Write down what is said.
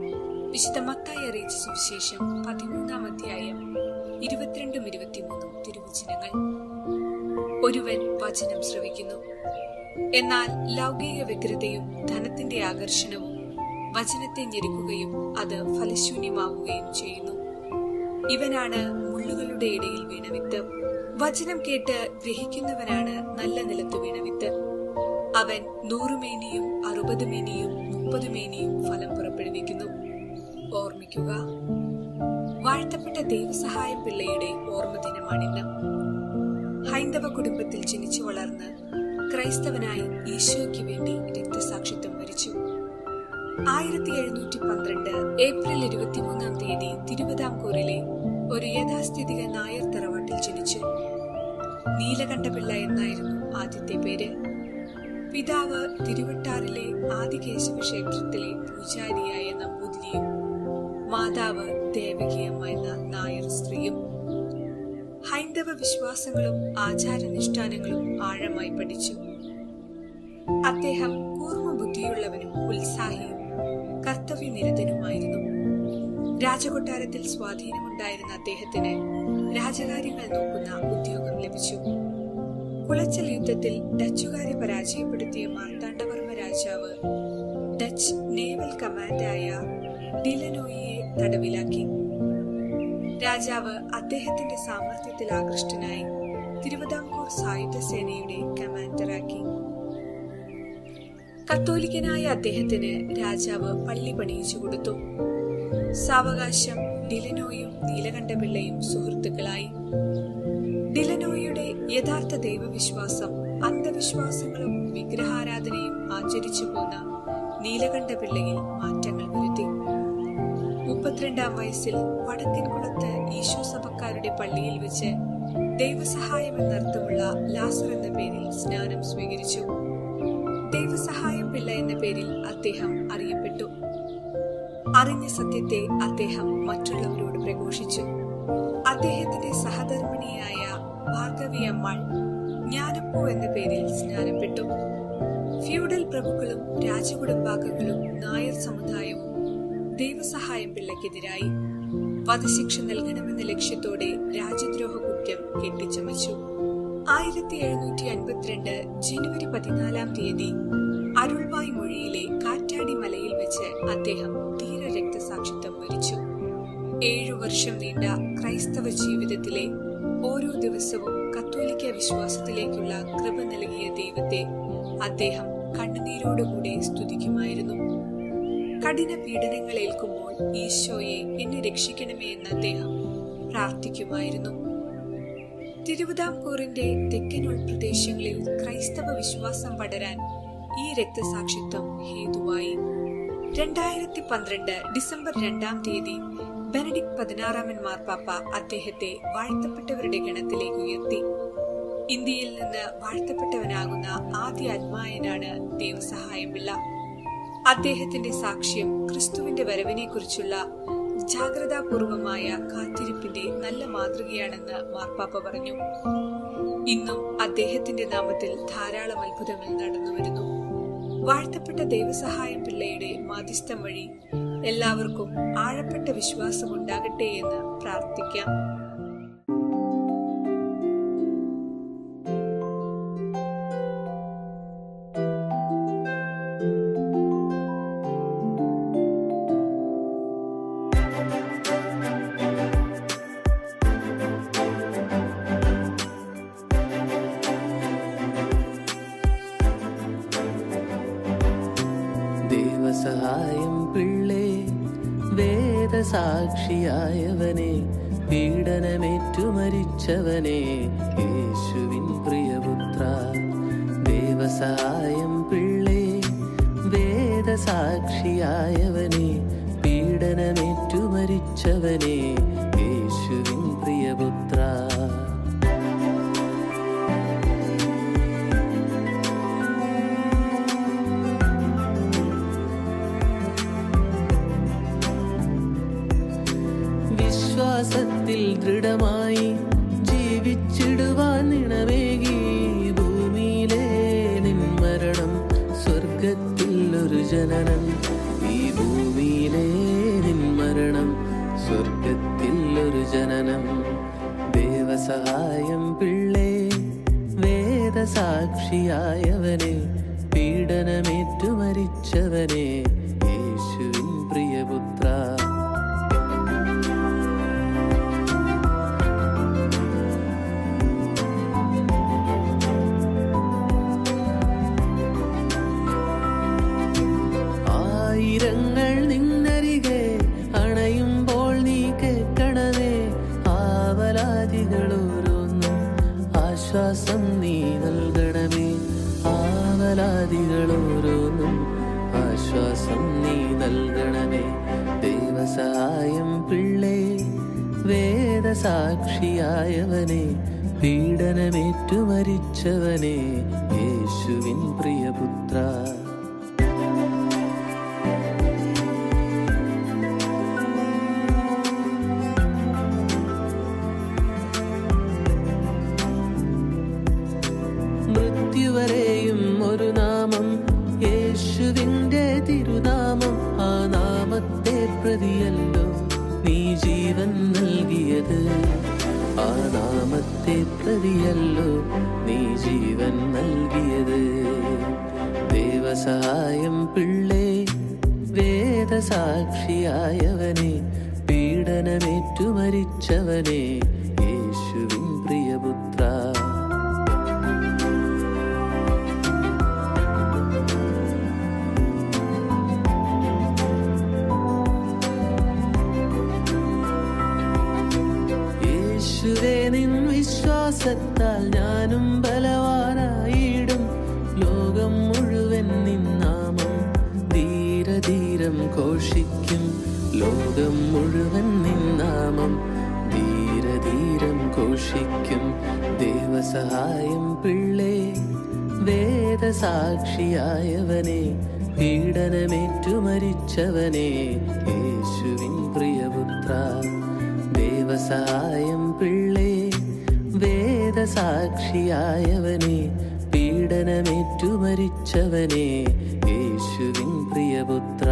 വിശുദ്ധ മത്തായി അറിയിച്ച സുവിശേഷം പതിമൂന്നാം അധ്യായം ഇരുപത്തിരണ്ടും ഇരുപത്തിമൂന്നും തിരുവചനങ്ങൾ. ഒരുവൻ വചനം ശ്രവിക്കുന്നു. എന്നാൽ ലൗകിക വ്യഗ്രതയും ധനത്തിന്റെ ആകർഷണവും വചനത്തെ ഞെരുക്കുകയും അത് ഫലശൂന്യമാവുകയും ചെയ്യുന്നു. ഇവനാണ് മുള്ളുകളുടെ ഇടയിൽ വീണ വിത്ത്. വചനം കേട്ട് ഗ്രഹിക്കുന്നവനാണ് നല്ല നിലത്ത് വീണ വിത്ത്. അവൻ നൂറുമേനിയും അറുപത് മേനിയും മുപ്പത് മേനിയും ഫലം പുറപ്പെടുവിക്കുന്നു. ഓർമ്മിക്കുക വാഴ്ത്തപ്പെട്ട ദൈവസഹായം പിള്ളയുടെ ഓർമ്മ ദിനമാണിന്ന് ഹൈന്ദവ കുടുംബത്തിൽ ജനിച്ചു വളർന്ന് ക്രൈസ്തവനായി ഈശോയ്ക്ക് വേണ്ടി രക്തസാക്ഷിത്വം വരിച്ചു. ആയിരത്തി എഴുന്നൂറ്റി പന്ത്രണ്ട് ഏപ്രിൽ ഇരുപത്തിമൂന്നാം തീയതി തിരുവിതാംകൂറിലെ ഒരു യഥാസ്ഥിതിക നായർ തറവാട്ടിൽ ജനിച്ചു. നീലകണ്ഠപിള്ള എന്നായിരുന്നു ആദ്യത്തെ പേര്. പിതാവ് തിരുവട്ടാറിലെ ആദികേശവ ക്ഷേത്രത്തിലെ പൂജാരിയായ നമ്പൂതിരിയും മാതാവ് ദേവകിയമ്മ എന്ന നായർ സ്ത്രീയും ഹൈന്ദവ വിശ്വാസങ്ങളും ആചാരാനുഷ്ഠാനങ്ങളും ആഴമായി പഠിച്ചു. അദ്ദേഹം കൂർമ്മ ബുദ്ധിയുള്ളവനും ഉത്സാഹിയും കർത്തവ്യനിരതനുമായിരുന്നു. രാജകൊട്ടാരത്തിൽ സ്വാധീനമുണ്ടായിരുന്ന അദ്ദേഹത്തിന് രാജകാര്യങ്ങൾ നോക്കുന്ന ഉദ്യോഗം ലഭിച്ചു. കുളച്ചൽ യുദ്ധത്തിൽ ഡച്ചുകാരെ പരാജയപ്പെടുത്തിയ മാർത്താണ്ഡവർമ്മ രാജാവ് ഡച്ച് നേവൽ കമാൻഡായ ഡിലനോയിയെ തടവിലാക്കി. രാജാവ് അദ്ദേഹത്തിന്റെ സാമർഥ്യത്തിൽ ആകൃഷ്ടനായി തിരുവിതാംകൂർ സായുധ സേനയുടെ കമാൻഡറാക്കി. കത്തോലിക്കനായ അദ്ദേഹത്തിന് രാജാവ് പള്ളി പണിയിച്ചു കൊടുത്തു. സാവകാശം ഡിലനോയും നീലകണ്ഠപിള്ളയും സുഹൃത്തുക്കളായി. ഡിലനോയുടെ യഥാർത്ഥ ദൈവവിശ്വാസം അന്ധവിശ്വാസങ്ങളും വിഗ്രഹാരാധനയും ആചരിച്ചു പോന്ന നീലകണ്ഠ പിള്ളയിൽ മാറ്റങ്ങൾ വരുത്തി. മുപ്പത്തിരണ്ടാം വയസ്സിൽ വടക്കൻ കുളത്ത് ഈശോ സഭക്കാരുടെ പള്ളിയിൽ വെച്ച് ദൈവസഹായം എന്നർത്ഥമുള്ള ലാസർ എന്ന പേരിൽ സ്നാനം സ്വീകരിച്ചു. ദൈവസഹായം പിള്ള എന്ന പേരിൽ അദ്ദേഹം അറിയപ്പെട്ടു. അറിഞ്ഞ സത്യത്തെ അദ്ദേഹം മറ്റുള്ളവരോട് പ്രഘോഷിച്ചു. അദ്ദേഹത്തിന്റെ സഹധർമ്മിണിയായ ഭാർഗവി അമ്മാൾ ജ്ഞാനപ്പൂ എന്ന പേരിൽ സ്നാനപ്പെട്ടു. ഫ്യൂഡൽ പ്രഭുക്കളും രാജകുടുംബാംഗങ്ങളും നായർ സമുദായവും ദൈവസഹായം പിള്ളയ്ക്കെതിരായി വധശിക്ഷ നൽകണമെന്ന ലക്ഷ്യത്തോടെ രാജ്യദ്രോഹ കുറ്റം കെട്ടിച്ചമച്ചു. ആയിരത്തി എഴുന്നൂറ്റി അൻപത്തിരണ്ട് ജനുവരി പതിനാലാം തീയതി അരുൾവായ് മൊഴിയിലെ കാറ്റാടി മലയിൽ വെച്ച് അദ്ദേഹം ധീര രക്തസാക്ഷിത്വം വരിച്ചു. ഏഴു വർഷം നീണ്ട ക്രൈസ്തവ ജീവിതത്തിലെ ഓരോ ദിവസവും കത്തോലിക്ക വിശ്വാസത്തിലേക്കുള്ള കൃപ നൽകിയ ദൈവത്തെ അദ്ദേഹം കണ്ണുനീരോടുകൂടെ സ്തുതിക്കുമായിരുന്നു. കഠിന പീഡനങ്ങൾ ഏൽക്കുമ്പോൾ ഈശോയെ എന്നെ രക്ഷിക്കണമേ എന്ന് അദ്ദേഹം പ്രാർത്ഥിക്കുമായിരുന്നു. തിരുവിതാംകൂറിന്റെ തെക്കൻ ഉൾപ്രദേശങ്ങളിൽ ക്രൈസ്തവ വിശ്വാസം പടരാൻ ഈ രക്തസാക്ഷിത്വം ഹേതുവായി. രണ്ടായിരത്തി പന്ത്രണ്ട് ഡിസംബർ രണ്ടാം തീയതി ബെനഡിക് പതിനാറാമൻ മാർപ്പാപ്പ അദ്ദേഹത്തെ വാഴ്ത്തപ്പെട്ടവരുടെ ഗണത്തിലേക്ക് ഉയർത്തി. ഇന്ത്യയിൽ നിന്ന് വാഴ്ത്തപ്പെട്ടവനാകുന്ന ആദ്യ ആത്മായനാണ് ദൈവസഹായമില്ല. അദ്ദേഹത്തിന്റെ സാക്ഷ്യം ക്രിസ്തുവിന്റെ വരവിനെ കുറിച്ചുള്ള ജാഗ്രതാപൂർവമായ കാത്തിരിപ്പിന്റെ നല്ല മാതൃകയാണെന്ന് മാർപ്പാപ്പ പറഞ്ഞു. ഇന്നും അദ്ദേഹത്തിന്റെ നാമത്തിൽ ധാരാളം അത്ഭുതങ്ങൾ നടന്നുവരുന്നു. വാഴ്ത്തപ്പെട്ട ദൈവസഹായം പിള്ളയുടെ മാധ്യസ്ഥം വഴി എല്ലാവർക്കും ആഴപ്പെട്ട വിശ്വാസം ഉണ്ടാകട്ടെ എന്ന് പ്രാർത്ഥിക്കാം. ദൈവസഹായം പിള്ളേ. വേദസാക്ഷിയായവനെ പീഡനമേറ്റു മരിച്ചവനെ യേശുവിൻ പ്രിയപുത്ര. ദൈവസഹായം പിള്ളേ. വേദസാക്ഷിയായവനെ പീഡനമേറ്റു മരിച്ചവനെ ദൃഢമായി ജീവിച്ചിടുവാൻ നിണമേകി ഭൂമിയിലെ നിന്മരണം സ്വർഗത്തിൽ ഒരു ജനനം. ഈ ഭൂമിയിലെ നിന്മരണം സ്വർഗത്തിൽ ഒരു ജനനം. ദേവസഹായം പിള്ളേ വേദസാക്ഷിയായവനെ പീഡനമേറ്റു മരിച്ചവനെ ആശ്വാസം നീ നൽകണമേ ആവലാദികളോരോന്നും ആശ്വാസം നീ നൽകണമേ ദൈവസഹായം പിള്ളേ വേദസാക്ഷിയായവനെ പീഡനമേറ്റു മരിച്ചവനെ യേശുവിൻ പ്രിയപുത്ര. മൃത്യുവരെയും ഒരു നാമം. യേശുവിന്റെ തിരുനാമം ആ നാമത്തെ പ്രതിയല്ലോ. നീ ജീവൻ നൽകിയത് ആ നാമത്തെ പ്രതിയല്ലോ. നീ ജീവൻ നൽകിയത്. ദേവസഹായം പിള്ളേ വേദസാക്ഷിയായവനെ പീഡനമേറ്റു മരിച്ചവനെ യേശുവിൻ പ്രിയപുത്ര. യേശുവേ നിൻ വിശ്വാസത്താൽ ഞാനും ബലവാനായിടും. ലോകം മുഴുവൻ നിൻ നാമം ധീരധീരം ഘോഷിക്കും. ലോകം മുഴുവൻ നിൻ നാമം ധീരധീരം ഘോഷിക്കും. ദേവസഹായം പിള്ളേ വേദസാക്ഷിയായവനെ പീഡനമേറ്റു മരിച്ചവനെ പ്രിയപുത്ര ദേവസഹായം പിള്ളേ വേദസാക്ഷിയായവനെ പീഡനമേറ്റു മരിച്ചവനെ യേശുവിൻ പ്രിയപുത്ര.